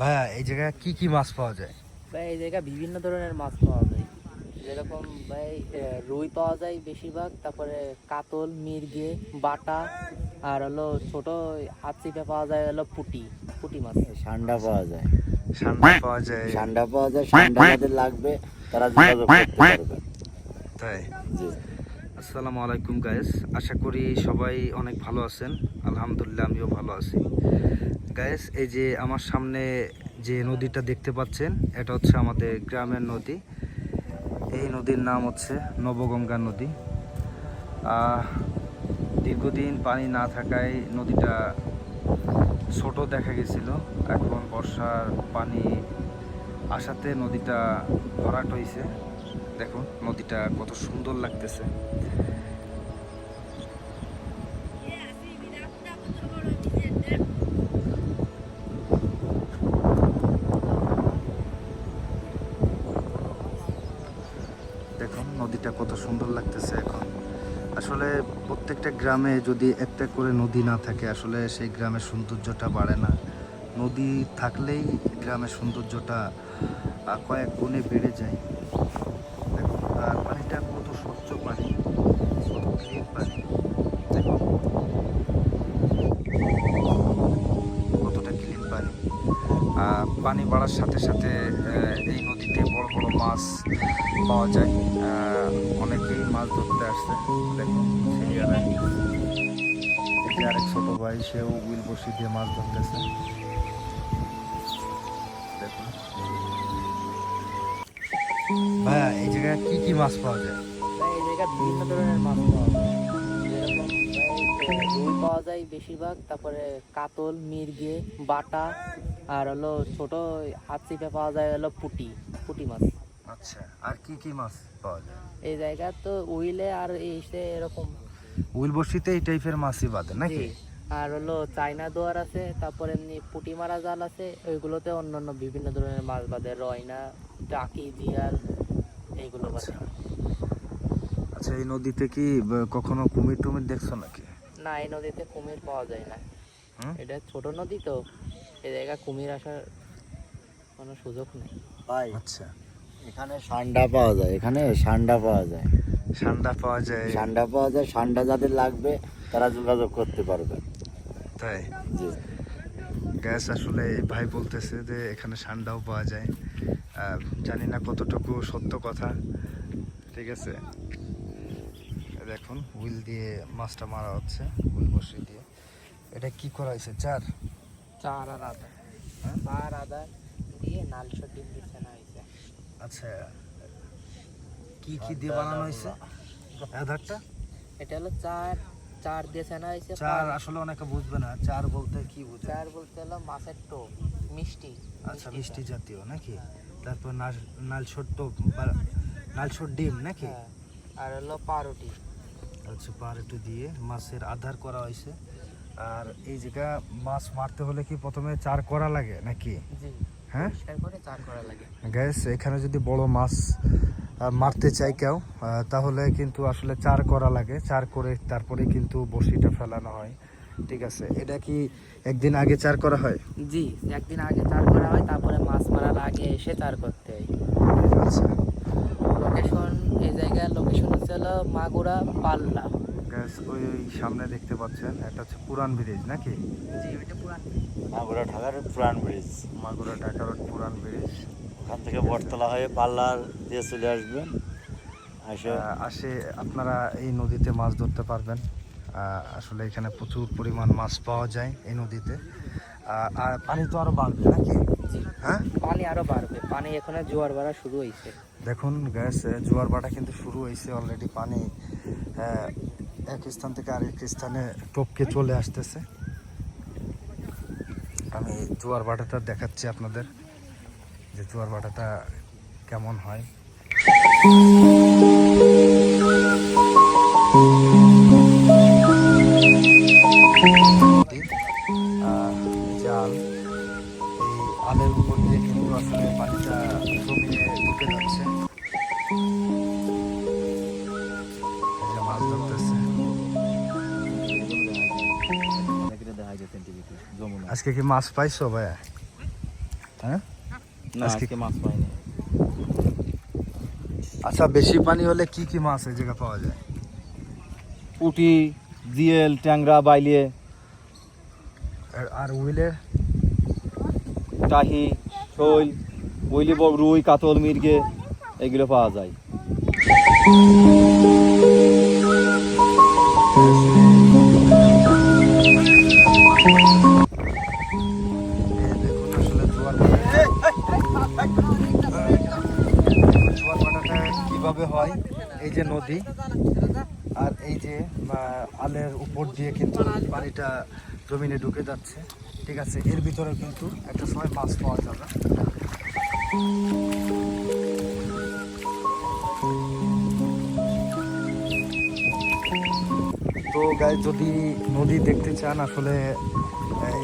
ভাইয়া এই জায়গায় কি কি মাছ পাওয়া যায়? ভাই এই জায়গায় বিভিন্ন ধরনের মাছ পাওয়া যায়। যেরকম ভাই রুই পাওয়া যায় বেশিরভাগ তারপরে কাতল মির্গে বাটা আর হলো ছোট হাত চিপে পাওয়া যায় হলো পুটি পুটি মাছ। সান্ডা পাওয়া যায়। সান্ডা পাওয়া যায়। সান্ডা পাওয়া যায় সান্ডা যাদের লাগবে তারা যোগাযোগ করতে পারবে। তাই? জি। আসসালামু আলাইকুম গায়েস আশা করি সবাই অনেক ভালো আছেন। আলহামদুলিল্লাহ, আমিও ভালো আছি। গায়েস এই যে আমার সামনে যে নদীটা দেখতে পাচ্ছেন, এটা হচ্ছে আমাদের গ্রামের নদী। এই নদীর নাম হচ্ছে নবগঙ্গা নদী। দীর্ঘদিন পানি না থাকায় নদীটা ছোট দেখা গেছিল। এখন বর্ষার পানি আসাতে নদীটা ভরাট হয়েছে দেখুন নদীটা কত সুন্দর লাগতেছে। দেখুন নদীটা কত সুন্দর লাগতেছে এখন। আসলে প্রত্যেকটা গ্রামে যদি একটা করে নদী না থাকে, আসলে সেই গ্রামের সৌন্দর্যটা বাড়ে না। নদী থাকলেই গ্রামের সৌন্দর্যটা কয়েক গুণে বেড়ে যায়। পানি বাড়ার সাথে সাথে এই নদীতে বড় বড় মাছ পাওয়া যায়। অনেকেই মাছ ধরতে আসছে। দেখুন আরেক ছোট ভাই, সেও উইল বসি দিয়ে মাছ ধরতেছে। ভাইয়া, এই জায়গায় কি কি মাছ পাওয়া যায়? এই জায়গায় বিভিন্ন ধরনের মাছ পাওয়া যায়। পাওয়া যায় বেশিরভাগ। তারপরে কাতল, মির্গে, বাটা আর হলো ছোট হাত চিপে পাওয়া যায় হলো পুটি পুটি মাছ। আচ্ছা আর কি কি মাছ পাওয়া যায়? এই জায়গা তো উইলে আর এসে এরকম। উইল বসিতে এই টাইপের মাছই বাদে নাকি? আর হলো চাইনা দোয়ার আছে তারপর এমনি পুটি মারা জাল আছে ওইগুলোতে অন্য অন্য বিভিন্ন ধরনের মাছ বাদে রয়না টাকি জিয়াল এইগুলো বাদে। আচ্ছা। এই নদীতে কি কখনো কুমির টুমির দেখছ নাকি? না এই নদীতে কুমির পাওয়া যায় না? এটা ছোট নদী তো। এই জায়গায় কুমির আসার কোনো সুযোগ নেই। ভাই আচ্ছা। এখানে সান্ডা পাওয়া যায় এখানে সান্ডা পাওয়া যায়। সান্ডা পাওয়া যায়। সান্ডা পাওয়া যায় সান্ডা যাদের লাগবে তারা যোগাযোগ করতে পারবে। তাই? জি। গ্যাস আসলে ভাই বলতেছে যে এখানে সান্ডাও পাওয়া যায়। জানি না কতটুকু সত্য কথা। ঠিক আছে? দেখুন হুইল দিয়ে মাছটা মারা হচ্ছে হুইল বসিয়ে দিয়ে। এটা কি করা হয়েছে? চার? চার আর আদা? চার আদা দিয়ে নালশো ডিম হয়েছে। আচ্ছা কি কি দিয়ে বানানো হয়েছে? আধারটা? এটা হলো চার চার দিয়ে ছানা হয়েছে চার আসলে অনেকে বুঝবে না চার বলতে কি বুঝে চার বলতে হলো মাছের টোপ মিষ্টি। আচ্ছা মিষ্টি জাতীয় নাকি? তারপর নাল- টোপ নালছোট ডিম নাকি? হ্যাঁ আর হলো পাউরুটি। আচ্ছা একটু দিয়ে মাছের আধার করা হয়েছে। আর এই জায়গা মাছ মারতে হলে কি প্রথমে চার করা লাগে নাকি? হ্যাঁ? পরিষ্কার চার করা লাগে। গ্যাস এখানে যদি বড় মাছ মারতে চাই কেউ তাহলে কিন্তু আসলে চার করা লাগে। চার করে তারপরে কিন্তু বড়শিটা ফেলানো হয়। ঠিক আছে? এটা কি একদিন আগে চার করা হয়? জি একদিন আগে চার করা হয় তারপরে মাছ মারার আগে এসে চার করতে হয়। আচ্ছা। লোকেশন এই জায়গার লোকেশন হচ্ছে হলো মাগুরা পাল্লা। ওই ওই সামনে দেখতে পাচ্ছেন এটা হচ্ছে পুরান ব্রিজ নাকি? জি মাগুরা ঢাকার পুরান ব্রিজ। মাগুরা ঢাকা রোড পুরান ব্রিজ। ওখান থেকে বটতলা হয়ে পাল্লার দিয়ে চলে আসবেন। আসে আপনারা এই নদীতে মাছ ধরতে পারবেন। আসলে এখানে প্রচুর পরিমাণ মাছ পাওয়া যায় এই নদীতে। আর পানি তো আরও বাড়বে নাকি? হ্যাঁ? পানি আরও বাড়বে। পানি এখানে জোয়ার বাড়া শুরু হয়েছে দেখুন গ্যাস জোয়ার ভাটা কিন্তু শুরু হয়েছে অলরেডি পানি এক স্থান থেকে আরেক স্থানে টপকে চলে আসতেছে। আমি জোয়ার ভাটাটা দেখাচ্ছি আপনাদের, যে জোয়ার ভাটাটা কেমন হয়। আজকে কি মাছ পাইছো ভাইয়া? হ্যাঁ? আজকে- আজকে মাছ পাইনি। আচ্ছা বেশি পানি হলে কি কি মাছ এই জায়গা পাওয়া যায়? পুটি জিয়েল ট্যাংরা বাইলিয়ে আর- উইলে? টাহি শৈল বব রুই কাতল মির্গে এগুলো পাওয়া যায়। কীভাবে হয়, এই যে নদী আর এই যে আলের উপর দিয়ে কিন্তু পানিটা জমিনে ঢুকে যাচ্ছে। ঠিক আছে, এর ভিতরে কিন্তু একটা সময় মাছ পাওয়া যাবে। তো গায়ে যদি নদী দেখতে চান, আসলে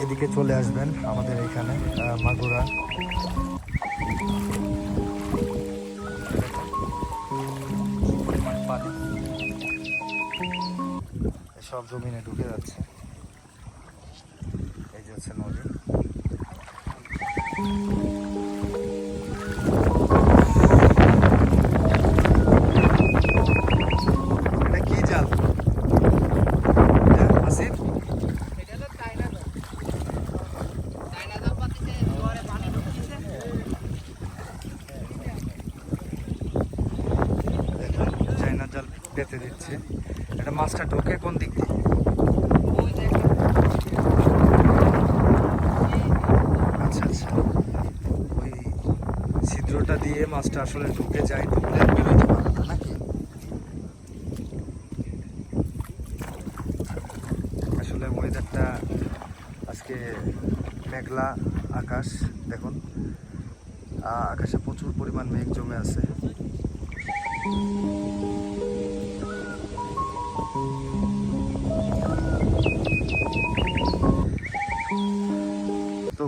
এদিকে চলে আসবেন আমাদের এখানে মাগুরা। সব জমিনে ঢুকে যাচ্ছে। এই যে হচ্ছে নদী। জাল পেতে দিচ্ছে। এটা মাছটা ঢোকে কোন দিক দিয়ে? আচ্ছা আচ্ছা। ওই ছিদ্রটা দিয়ে মাছটা আসলে ঢুকে যায়, ঢুকলে বেরোতে পারে না নাকি? আসলে ওয়েদারটা আজকে মেঘলা আকাশ, দেখুন। আকাশে প্রচুর পরিমাণ মেঘ জমে আছে।